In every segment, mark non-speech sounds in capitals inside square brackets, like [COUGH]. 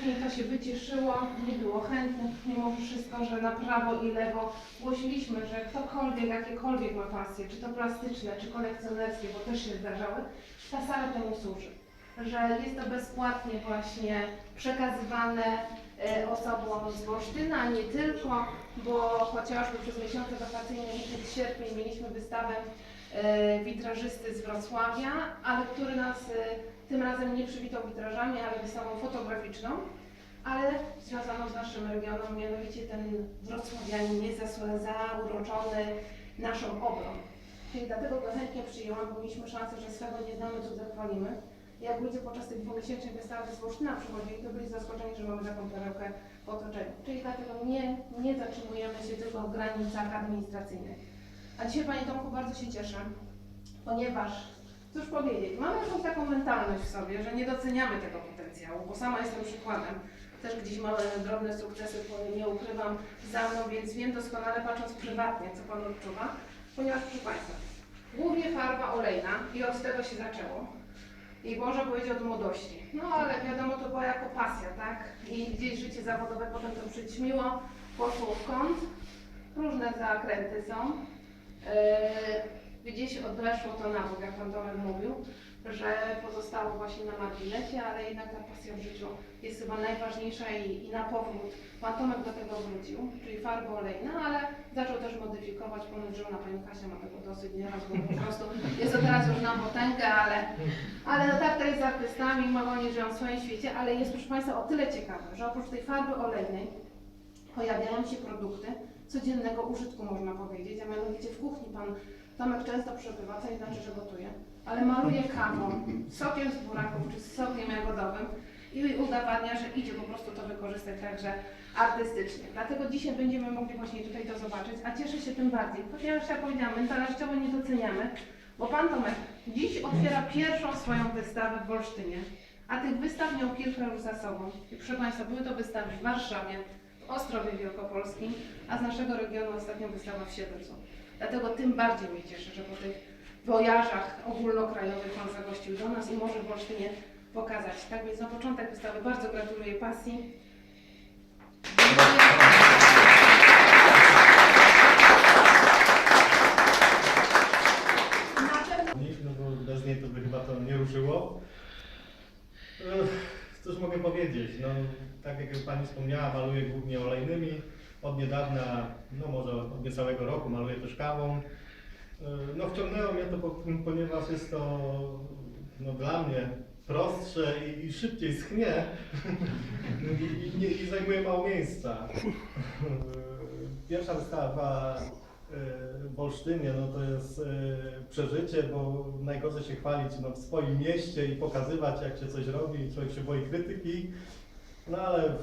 później to się wycieszyło, nie było chętnych, mimo wszystko, że na prawo i lewo głosiliśmy, że ktokolwiek, jakiekolwiek ma pasje, czy to plastyczne, czy kolekcjonerskie, bo też się zdarzały, ta sala temu służy. Że jest to bezpłatnie właśnie przekazywane e, osobom z Wolsztyna, nie tylko, bo chociażby przez miesiące wakacyjne, lipiec, sierpień mieliśmy wystawę witrażysty z Wrocławia, ale który nas e, tym razem nie przywitał witrażami, ale wystawą fotograficzną, ale związaną z naszym regionem, mianowicie ten wrocławianin jest zauroczony naszą obrą. Czyli dlatego go chętnie przyjęłam, bo mieliśmy szansę, że swego nie znamy, co zachwalimy. Jak ludzie podczas tych dwumiesięcznych wystawy z Wolsztyna przychodzili, to byli zaskoczeni, że mamy taką perełkę w otoczeniu. Czyli dlatego nie, nie zatrzymujemy się tylko w granicach administracyjnych. A dzisiaj Panie Tomku bardzo się cieszę, ponieważ, cóż powiedzieć, mamy jakąś taką mentalność w sobie, że nie doceniamy tego potencjału, bo sama jestem przykładem. Też gdzieś małe, drobne sukcesy, nie ukrywam za mną, więc wiem doskonale patrząc prywatnie, co Pan odczuwa. Ponieważ, proszę Państwa, głównie farba olejna i od tego się zaczęło. I można powiedzieć od młodości. No ale wiadomo, to była jako pasja, tak? I gdzieś życie zawodowe potem to przyćmiło, poszło w kąt. Różne zakręty są. Yy, gdzieś odeszło to na bok, jak Pan Tomek mówił, że pozostało właśnie na marginesie, ale jednak ta pasja w życiu jest chyba najważniejsza i, i na powrót. Pan Tomek do tego wrócił, czyli farba olejna, ale zaczął też modyfikować, ponoć żona Pani Kasia ma tego dosyć nieraz, bo po prostu jest to teraz już na potęgę, ale, ale no tak to jest z artystami, mogą oni żyją w swoim świecie, ale jest proszę Państwa o tyle ciekawe, że oprócz tej farby olejnej pojawiają się produkty codziennego użytku, można powiedzieć, a mianowicie w kuchni Pan Tomek często przebywa, co nie znaczy, że gotuje, ale maluje kawą, sokiem z buraków czy sokiem jagodowym i udowadnia, że idzie po prostu to wykorzystać także artystycznie. Dlatego dzisiaj będziemy mogli właśnie tutaj to zobaczyć, a cieszę się tym bardziej, ponieważ ja powiedziałam, mentalnościowo nie doceniamy, bo Pan Tomek dziś otwiera pierwszą swoją wystawę w Wolsztynie, a tych wystaw miał kilka już za sobą. I proszę Państwa, były to wystawy w Warszawie, Ostrowie Wielkopolskim, a z naszego regionu ostatnio wystawa w Siedlcu. Dlatego tym bardziej mnie cieszy, że po tych wojażach ogólnokrajowych Pan zagościł do nas i może w Olsztynie pokazać. Tak więc na początek wystawy bardzo gratuluję pasji. Na pewno no bo bez niej to by chyba to nie ruszyło. Ech, Cóż mogę powiedzieć, no tak jak już Pani wspomniała, maluję głównie olejnymi. Od niedawna, no może od niecałego roku maluję też kawą. Ech, No wciągnęło mnie to, po- ponieważ jest to no, dla mnie prostsze i, i szybciej schnie I, i, i zajmuje mało miejsca. Pierwsza wystawa w Olsztynie, no to jest e, przeżycie, bo najgorzej się chwalić no, w swoim mieście i pokazywać jak się coś robi, człowiek się boi krytyki, no ale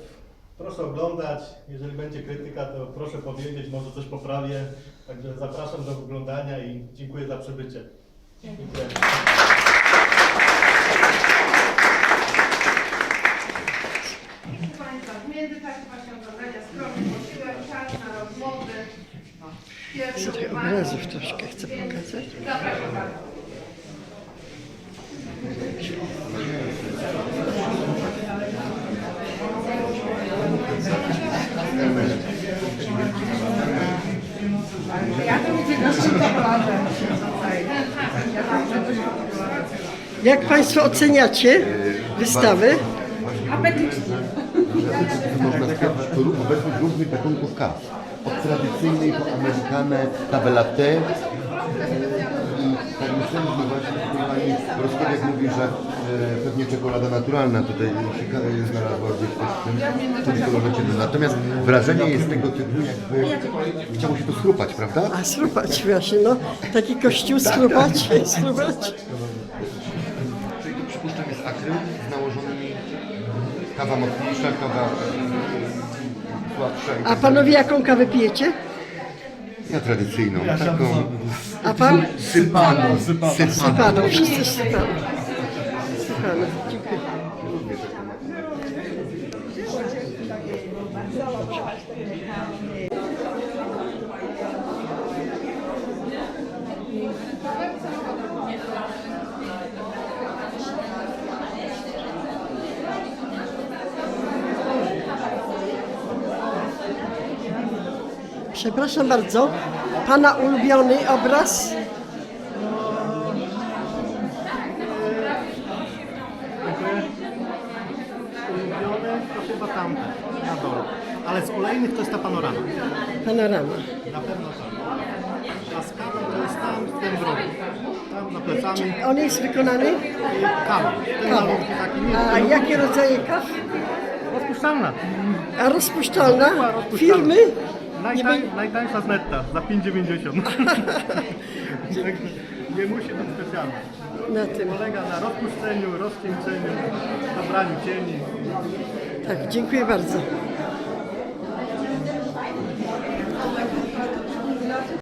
proszę oglądać, jeżeli będzie krytyka to proszę powiedzieć, może coś poprawię, także zapraszam do oglądania i dziękuję za przybycie. Dziękuję. Proszę Państwa, w międzyczasie właśnie Uwagi. obrazów troszkę chcę pokazać. Jak Państwo oceniacie wystawy? Można to ró- obecność różnych gatunków kaw. Od tradycyjnej po amerykanę, kawę latte. I tak myśleliśmy właśnie, pani Roskowiak mówi, że e, pewnie czekolada naturalna tutaj się znalazła gdzieś w tym, w tym kolorze ciemnym. Natomiast wrażenie jest tego typu, jakby chciało się to schrupać, prawda? A schrupać właśnie, no. Taki kościół schrupać, schrupać. Czyli tu przypuszczam jest akryl z nałożonymi kawa mocniejsza, kawa A Panowie jaką kawę pijecie? Ja tradycyjną, taką A Pan? sypaną, sypaną. Sypano, wszyscy sypano. Sypano, Przepraszam bardzo. Pana ulubiony obraz? Ulubiony to chyba tamten, na dole. Ale z olejnych to jest ta panorama. Panorama. Na pewno tak. A z kawą to jest tam, w tym drugi. Tam za plecami. On jest wykonany? Ten Kawa. malutki taki nie A jakie rodzaje kaw? Rozpuszczalna. A rozpuszczalna. Firmy? Najtań, najtańsza z netta, za 5,90. Także [LAUGHS] nie musi być specjalna. Na tym. Polega na rozpuszczeniu, rozcieńczeniu, dobraniu cieni. Tak, dziękuję bardzo.